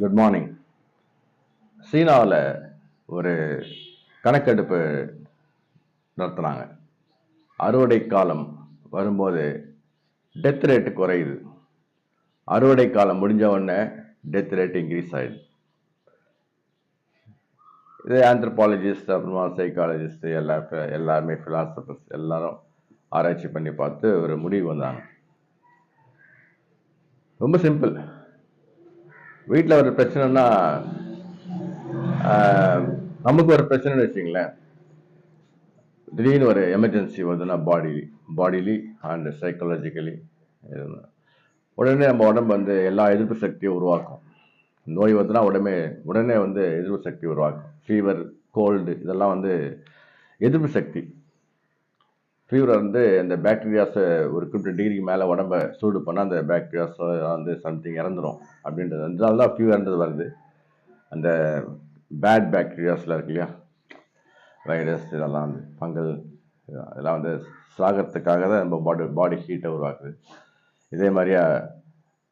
Good morning சீனாவில் ஒரு கணக்கெடுப்பு நடத்துனாங்க அறுவடை காலம் வரும்போது டெத் ரேட்டு குறையுது. அறுவடை காலம் முடிஞ்ச உடனே டெத் ரேட் இன்க்ரீஸ் ஆயிடுது. இது ஆந்த்ரபாலஜிஸ்ட் அப்புறமா சைக்காலஜிஸ்ட் எல்லா எல்லாருமே ஃபிலாசபர்ஸ் எல்லாரும் ஆராய்ச்சி பண்ணி பார்த்து ஒரு முடிவு வந்தாங்க. ரொம்ப சிம்பிள் வீட்டில் ஒரு பிரச்சனைனா நமக்கு ஒரு பிரச்சனைன்னு வச்சுங்களேன் திடீர்னு ஒரு எமர்ஜென்சி வருதுன்னா பாடி பாடிலி அண்ட் சைக்காலஜிக்கலி உடனே நம்ம உடம்பு வந்து எல்லா எதிர்ப்பு சக்தியும் உருவாக்கும். நோய் வந்துன்னா உடனே உடனே வந்து எதிர்ப்பு சக்தி உருவாக்கும். ஃபீவர் கோல்டு இதெல்லாம் வந்து எதிர்ப்பு சக்தி. ஃபீவரை வந்து அந்த பேக்டீரியாஸை ஒரு குறிப்பிட்ட டிகிரிக்கு மேலே உடம்ப சூடு பண்ணால் அந்த பேக்டீரியாஸ் வந்து சம்திங் இறந்துரும் அப்படின்றது. அதனால தான் ஃபீவர்ன்றது வருது. அந்த பேட் பேக்டீரியாஸில் இருக்கு இல்லையா? வைரஸ் இதெல்லாம் வந்து ஃபங்கல் இதெல்லாம் வந்து சாகிறதுக்காக தான் நம்ம பாடி பாடி ஹீட்டை உருவாக்குது. இதே மாதிரியா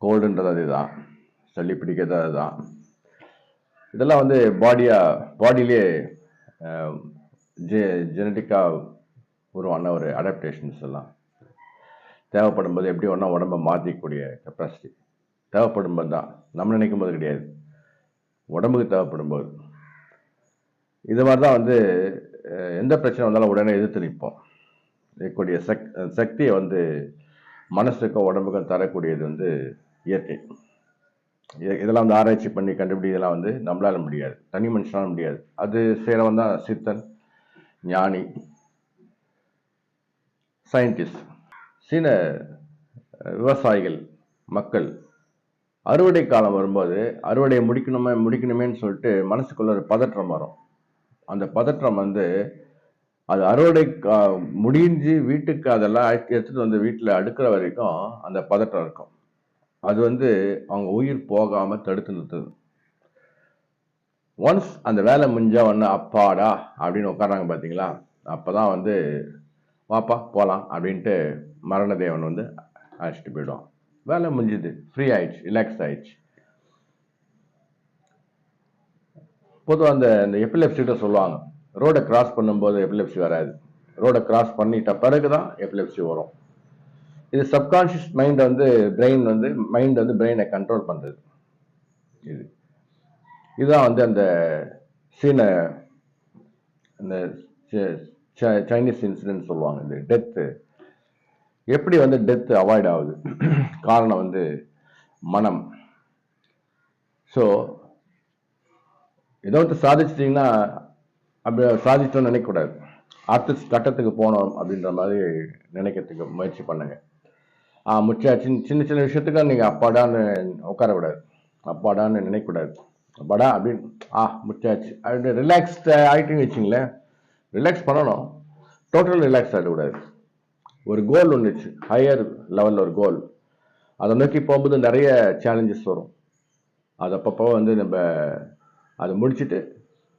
கோல்டுன்றது அதுதான். சளி பிடிக்கிறது அதுதான். இதெல்லாம் வந்து பாடியாக பாடியிலே ஜெ ஜெனட்டிக்காக உருவான ஒரு அடாப்டேஷன்ஸ் எல்லாம். தேவைப்படும் போது எப்படி ஒன்றா உடம்பை மாற்றிக்கக்கூடிய கெப்பாசிட்டி தேவைப்படும் போது தான். நம்ம நினைக்கும் போது கிடையாது. உடம்புக்கு தேவைப்படும் போது இது மாதிரி தான் வந்து எந்த பிரச்சனை வந்தாலும் உடனே எதிர்த்து நிற்போம். இருக்கக்கூடிய சக் சக்தியை வந்து மனசுக்கும் உடம்புக்கும் தரக்கூடியது வந்து இயற்கை. இதெல்லாம் வந்து ஆராய்ச்சி பண்ணி கண்டுபிடிக்கலாம் வந்து நம்மளால முடியாது. தனி மனுஷனால முடியாது. அது செய்கிறவன் தான் சித்தன் ஞானி சயின்டிஸ்ட் சீன விவசாயிகள் மக்கள் அறுவடை காலம் வரும்போது அறுவடையை முடிக்கணுமே முடிக்கணுமேன்னு சொல்லிட்டு மனசுக்குள்ள ஒரு பதற்றம் வரும். அந்த பதற்றம் வந்து அது அறுவடை கா- முடிஞ்சு வீட்டுக்கு அதெல்லாம் எடுத்துகிட்டு வந்து வீட்டில் அடுக்கிற வரைக்கும் அந்த பதற்றம் இருக்கும். அது வந்து அவங்க உயிர் போகாமல் தடுத்து நிறுத்துது. ஒன்ஸ் அந்த வேலை முடிஞ்சால் ஒன்று அப்பாடா அப்படின்னு உட்காராங்க பார்த்தீங்களா அப்போ தான் வந்து வாப்பா போகலாம் அப்படின்ட்டு மரணதேவன் வந்து அழைச்சிட்டு போயிடுவான். வேலை முடிஞ்சுது. ஃப்ரீ ஆயிடுச்சு ரிலாக்ஸ் ஆயிடுச்சு. பொதுவாக அந்த இந்த எபிலெப்சிட்ட சொல்லுவாங்க. ரோடை கிராஸ் பண்ணும்போது எபிலெப்சி வராது. ரோடை கிராஸ் பண்ணிட்ட பிறகு தான் எபிலெப்சி வரும். இது சப்கான்ஷியஸ் மைண்ட் வந்து பிரெயின் வந்து மைண்ட் வந்து பிரெயினை கண்ட்ரோல் பண்ணுறது இது. இதுதான் வந்து அந்த சீனை அந்த சைனீஸ் இன்சிடென்ட் சொல்லுவாங்க. இந்த டெத்து எப்படி வந்து டெத்து அவாய்ட் ஆகுது? காரணம் வந்து மனம். ஸோ ஏதோ ஒருத்தர் சாதிச்சிட்டிங்கன்னா அப்படி சாதிச்சோம்னு நினைக்கக்கூடாது. அடுத்த கட்டத்துக்கு போனோம் அப்படின்ற மாதிரி நினைக்கிறதுக்கு முயற்சி பண்ணுங்க. ஆ முச்சாச்சு சின்ன சின்ன விஷயத்துக்கு நீங்கள் அப்பாடான்னு உட்கார விடாது அப்பாடான்னு நினைக்கக்கூடாது. அப்பாடா அப்படின்னு ஆ முச்சாச்சு. அப்படின்னு ரிலாக்ஸ்ட் ஆகிட்டுன்னு வச்சிங்களேன். ரிலாக்ஸ் பண்ணணும். டோட்டல் ரிலாக்ஸ் ஆகிடக்கூடாது ஒரு கோல் ஒன்றுச்சு ஹையர் லெவலில் ஒரு கோல் அதை நோக்கி போகும்போது நிறைய சேலஞ்சஸ் வரும். அது அப்பப்போ வந்து நம்ம அதை முடிச்சுட்டு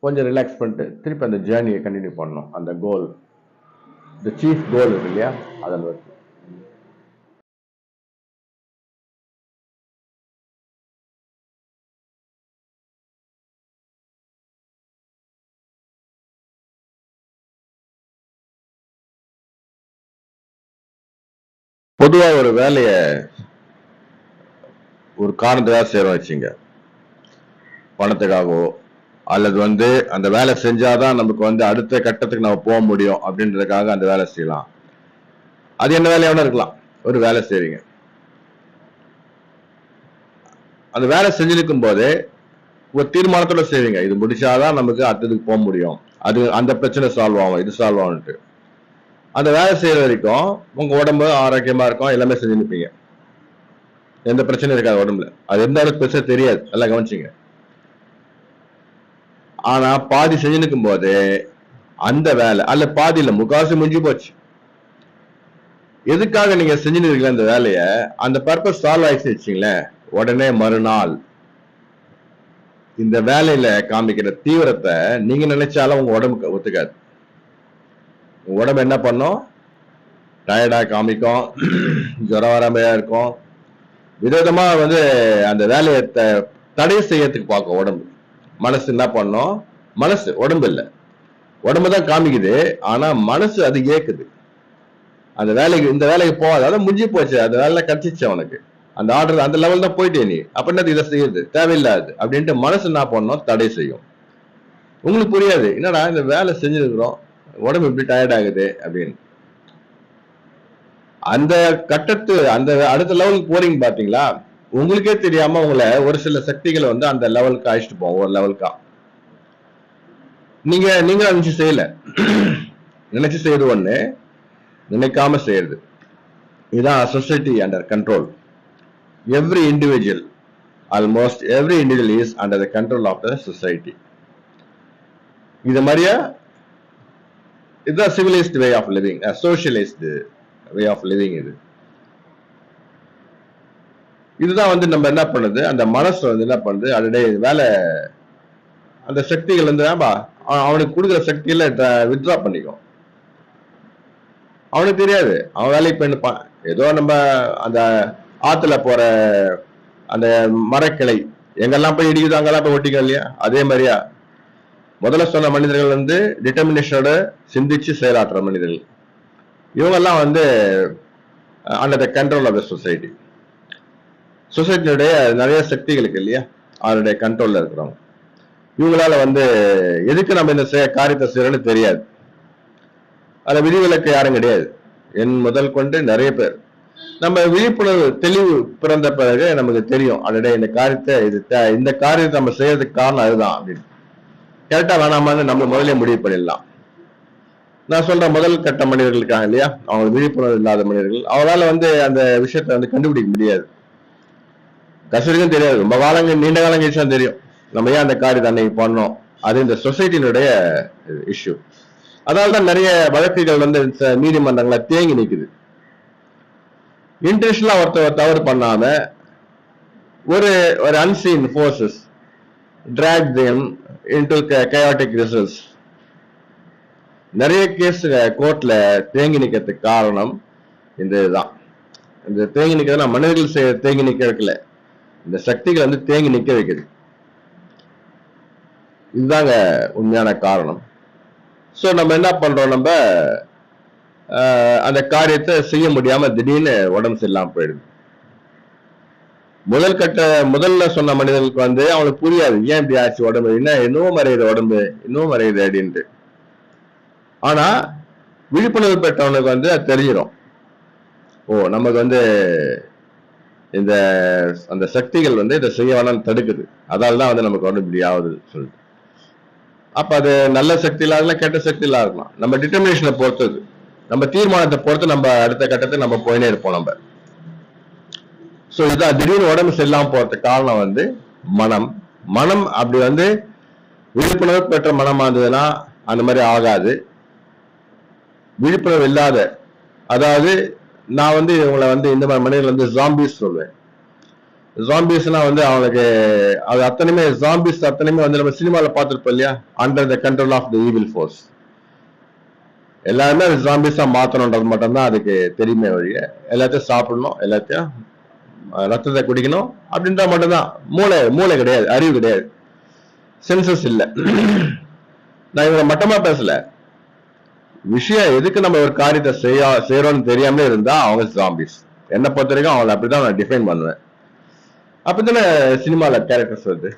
கொஞ்சம் ரிலாக்ஸ் பண்ணிட்டு திருப்பி அந்த ஜேர்னியை கண்டினியூ பண்ணணும். அந்த கோல் த சீஃப் கோல் இருக்கு இல்லையா? அதில் வச்சு பொதுவாக ஒரு வேலையை ஒரு காரணத்துக்காக செய்கிறோம் வச்சுங்க பணத்துக்காகவோ அல்லது வந்து அந்த வேலை செஞ்சாதான் நமக்கு வந்து அடுத்த கட்டத்துக்கு நம்ம போக முடியும் அப்படின்றதுக்காக அந்த வேலை செய்யலாம். அது என்ன வேலையாக இருக்கலாம். ஒரு வேலை செய்றீங்க. அந்த வேலை செஞ்சிருக்கும் போதே ஒரு தீர்மானத்தோட செய்வீங்க. இது முடிச்சாதான் நமக்கு அடுத்ததுக்கு போக முடியும். அது அந்த பிரச்சனை சால்வ் ஆகும் இது சால்வ் ஆகும்ட்டு அந்த வேலை செய்யற வரைக்கும் உங்க உடம்பு ஆரோக்கியமா இருக்கும் எல்லாமே செஞ்சு நிற்பீங்க எந்த பிரச்சனையும் இருக்காது உடம்புல. அது எந்த அளவுக்கு பிரச்சனை தெரியாது. நல்லா கவனிச்சிங்க. ஆனா பாதி செஞ்சு நிற்கும் போது அந்த வேலை அல்ல பாதி இல்ல முடிஞ்சு போச்சு. எதுக்காக நீங்க செஞ்சுன்னு இருக்கீங்க அந்த வேலைய அந்த பர்பஸ் சால்வ் ஆயிடுச்சு வச்சுங்களேன் உடனே மறுநாள் இந்த வேலையில காமிக்கிற தீவிரத்தை நீங்க நினைச்சாலும் உங்க உடம்புக்கு ஒத்துக்காது. உடம்பு என்ன பண்ணும்? டயர்டா காமிக்கும். ஜுரம் வராமையாக இருக்கும். விதவிதமா வந்து அந்த வேலையை த- தடை செய்யறதுக்கு பார்க்கும் உடம்பு. மனசு என்ன பண்ணும்? மனசு உடம்பு இல்லை. உடம்பு தான் காமிக்குது. ஆனா மனசு அது கேக்குது. அந்த வேலைக்கு இந்த வேலைக்கு போகாத அதான் முடிஞ்சு போச்சு. அந்த வேலை கிடைச்சிச்சு அவனுக்கு. அந்த ஆர்டர் அந்த லெவல் தான் போயிட்டே நீ. அப்படின்னா இதை செய்யுது தேவையில்லாது. அப்படின்ட்டு மனசு என்ன பண்ணும்? தடை செய்யும். உங்களுக்கு புரியாது. என்னடா இந்த வேலை செஞ்சிருக்கிறோம். உடம்பு இப்படி டயர்ட் ஆகுது அப்படின்னு. அந்த கட்டத்து அந்த அடுத்த லெவலுக்கு போறீங்க பாத்தீங்களா உங்களுக்கே தெரியாம உங்களை ஒரு சில சக்திகளை வந்து அந்த லெவலுக்கு அழைச்சிட்டு போவோம் ஒரு லெவலுக்கா நீங்க நீங்க நினைச்சு செய்யல. நினைச்சு செய்யறது ஒண்ணு நினைக்காம செய்யறது. இதுதான் society under control every individual almost every individual is under the control of the society இது மாதிரியா? இதுதான் civilised way of living socialised way of living இது. இதுதான் வந்து நம்ம என்ன பண்ணுது? அந்த மனசு வந்து என்ன பண்ணுது? அதோடைய வேலை அந்த சக்திகள் வந்து ஆமா, அவனுக்கு கொடுக்குற சக்தியில வித்ட்ரா பண்ணிக்கும். அவனுக்கு தெரியாது. அவன் வேலைக்கு போயிருப்பான் ஏதோ நம்ம அந்த ஆத்துல போற அந்த மரக்கிளை எங்கெல்லாம் போய் இடிக்குதோ அங்கெல்லாம் போய் ஒட்டிக்கோ இல்லையா? அதே மாதிரியா? முதல்ல சொன்ன மனிதர்கள் வந்து டிட்டர்மினேஷனோட சிந்திச்சு செயலாற்றுற மனிதர்கள். இவங்கெல்லாம் வந்து under the control of the society சொசைட்டியுடைய நிறைய சக்திகள் இருக்கு இல்லையா? அவருடைய கண்ட்ரோல்ல இருக்கிறவங்க. இவங்களால வந்து எதுக்கு நம்ம இந்த காரியத்தை செய்யறோம்னு தெரியாது. அதுல விதிவிலக்கு யாரும் கிடையாது. என் முதல் கொண்டு நிறைய பேர். நம்ம விழிப்புணர்வு தெளிவு பிறந்த பிறகு நமக்கு தெரியும். அதனுடைய இந்த காரியத்தை இது தே- இந்த காரியத்தை நம்ம செய்யறதுக்கு காரணம் அதுதான் அப்படின்னு. கரெக்டா வேணாமான்னு நம்ம முதல்ல முடிவு பண்ணிடலாம். நான் சொல்ற முதல் கட்ட மனிதர்கள் இருக்காங்க இல்லையா? அவங்க விழிப்புணர்வு இல்லாத மனிதர்கள். அவரால் வந்து அந்த விஷயத்தை வந்து கண்டுபிடிக்க முடியாது. கசருக்கும் தெரியாது. ரொம்ப காலங்க நீண்ட காலம் கழிச்சு தான் தெரியும். நம்ம ஏன் அந்த காரியத்தை அன்னைக்கு பண்ணோம்? அது இந்த சொசைட்டினுடைய இஷ்யூ அதனால தான் நிறைய வழக்குகள் வந்து நீதிமன்றங்களை தேங்கி நிற்குது இன்டென்ஷனலா ஒருத்தர் தவறு பண்ணாம ஒரு ஒரு unseen forces drag them into chaotic results நிறைய கேஸ் கோர்ட்ல தேங்கி நிற்கிறதுக்கு காரணம் இந்த இதுதான் இந்த தேங்கி நிற்கிறதுனா மனிதர்கள் செய்ய தேங்கி நிற்கிறதுல இந்த சக்திகள் வந்து தேங்கி நிற்க வைக்குது. இதுதாங்க உண்மையான காரணம். ஸோ நம்ம என்ன பண்றோம் நம்ம அந்த காரியத்தை செய்ய முடியாம திடீர்னு உடம்பு சரியில்லாமல் போயிடுது. முதல் கட்ட முதல்ல சொன்ன மனிதனுக்கு வந்து அவனுக்கு புரியாது. ஏன் இப்படி ஆச்சு உடம்பு? என்ன இன்னும் மறையுது உடம்பு இன்னும் மறையுது அப்படின்ட்டு. ஆனா விழிப்புணர்வு பெற்றவனுக்கு வந்து அது தெரிஞ்சிடும் ஓ நமக்கு வந்து இந்த அந்த சக்திகள் வந்து இதை செய்ய வேணாம்னு தடுக்குது. அதால் தான் வந்து நமக்கு உடம்பு இப்படி ஆகுது சொல்லிட்டு. அப்ப அது நல்ல சக்தி இல்லாதலாம் கெட்ட சக்தி இருக்கலாம். நம்ம டிட்டர்மினேஷனை பொறுத்தது. நம்ம தீர்மானத்தை பொறுத்து நம்ம அடுத்த கட்டத்தை நம்ம போயினே இருப்போம் நம்ம. ஸோ இதான் திடீர்னு உடம்பு சரியில்லாம போகிறதுக்கு காரணம் வந்து மனம். மனம் அப்படி வந்து விழிப்புணர்வு பெற்ற மனமாக இருந்ததுன்னா அந்த மாதிரி ஆகாது. விழிப்புணர்வு இல்லாத அதாவது நான் வந்து இவங்களை வந்து இந்த மாதிரி மனிதர்கள் வந்து ஜாம்பிஸ் சொல்லுவேன் ஜாம்பிஸ்னா வந்து அவனுக்கு அது அத்தனையுமே ஜாம்பிஸ் அத்தனையுமே வந்து நம்ம சினிமாவில் பார்த்துருப்போம் இல்லையா? Under the control of the evil force எல்லாருமே அது ஜாம்பிஸாக மாத்தணுன்றது மட்டும்தான் அதுக்கு தெரியுமே வழிய எல்லாத்தையும் சாப்பிடணும் எல்லாத்தையும் ரத்தத்தை குடிக்கணும். அப்படின்றா மட்டும்தான். மூளை மூளை கிடையாது அறிவு கிடையாது. சென்சஸ் இல்லை. நான் இவங்க மட்டமா பேசல. விஷயம் எதுக்கு நம்ம ஒரு காரியத்தை செய்ய செய்யறோம்னு தெரியாமலே இருந்தா அவங்க ஜாம்பிஸ் என்னை பொறுத்த வரைக்கும் அவங்களை அப்படிதான் நான் டிஃபைன் பண்ணுவேன். அப்படித்தானே சினிமால கேரக்டர்ஸ் வருது?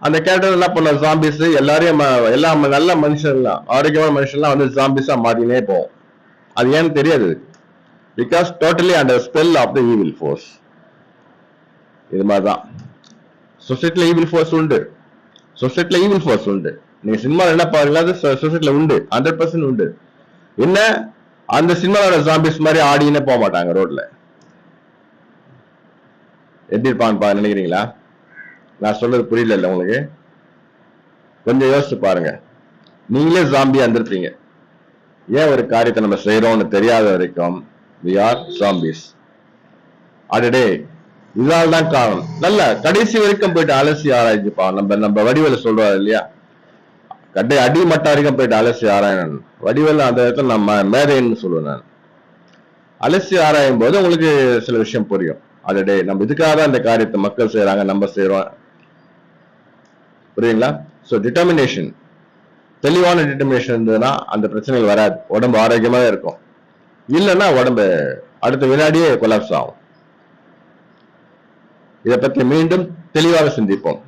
அந்த கேரக்டர் என்ன பண்ண ஜாம்பிஸ் எல்லாரையும் எல்லா நல்ல மனுஷன்லாம் ஆரோக்கியமான மனுஷன்லாம் வந்து ஜாம்பிஸா மாத்தினே போகும் அது ஏன்னு தெரியாது. Because totally under spell of the evil force இது மாதிரிதான். சொசைட்டில ஈவில் ஃபோர்ஸ் உண்டு. சொசைட்டியில் ஈவில் ஃபோர்ஸ் உண்டு. நீங்க சினிமாவில் என்ன பாருங்களா அது சொசைட்டில உண்டு. ஹண்ட்ரட் பர்சன்ட் உண்டு. என்ன? அந்த சினிமாவோட ஜாம்பிஸ் மாதிரி ஆடினே போக மாட்டாங்க ரோட்ல எப்படி இருப்பான்னு பா நினைக்கிறீங்களா? நான் சொல்றது புரியல இல்லை உங்களுக்கு. கொஞ்சம் யோசிச்சு பாருங்க. நீங்களே ஜாம்பியா இருந்திருப்பீங்க. ஏன் ஒரு காரியத்தை நம்ம செய்யறோம்னு தெரியாத வரைக்கும் வி ஆர் ஜாம்பிஸ் அடடே இதால் தான் காரணம். நல்ல கடைசி வரைக்கும் போயிட்டு அலசி ஆராய்ச்சிப்பா நம்ம நம்ம வடிவேல சொல்றாரு இல்லையா? கடை அடி மட்டம் வரைக்கும் போயிட்டு அலசி ஆராயணும். வடிவேல அந்த இடத்துல நம்ம மேதைன்னு சொல்லுவேன் நான். அலசி ஆராயும் போது உங்களுக்கு சில விஷயம் புரியும். அடடே நம்ம இதுக்காக தான் இந்த காரியத்தை மக்கள் செய்யறாங்க நம்ம செய்யறோம் புரியுங்களா? ஸோ டிட்டர்மினேஷன் தெளிவான டிட்டர்மினேஷன் இருந்ததுன்னா அந்த பிரச்சனைகள் வராது. உடம்பு ஆரோக்கியமாவே இருக்கும். இல்லைன்னா உடம்பு அடுத்த வினாடியே கொலாப்ஸ் ஆகும். இதை பற்றி மீண்டும் தெளிவாக சிந்திப்போம்.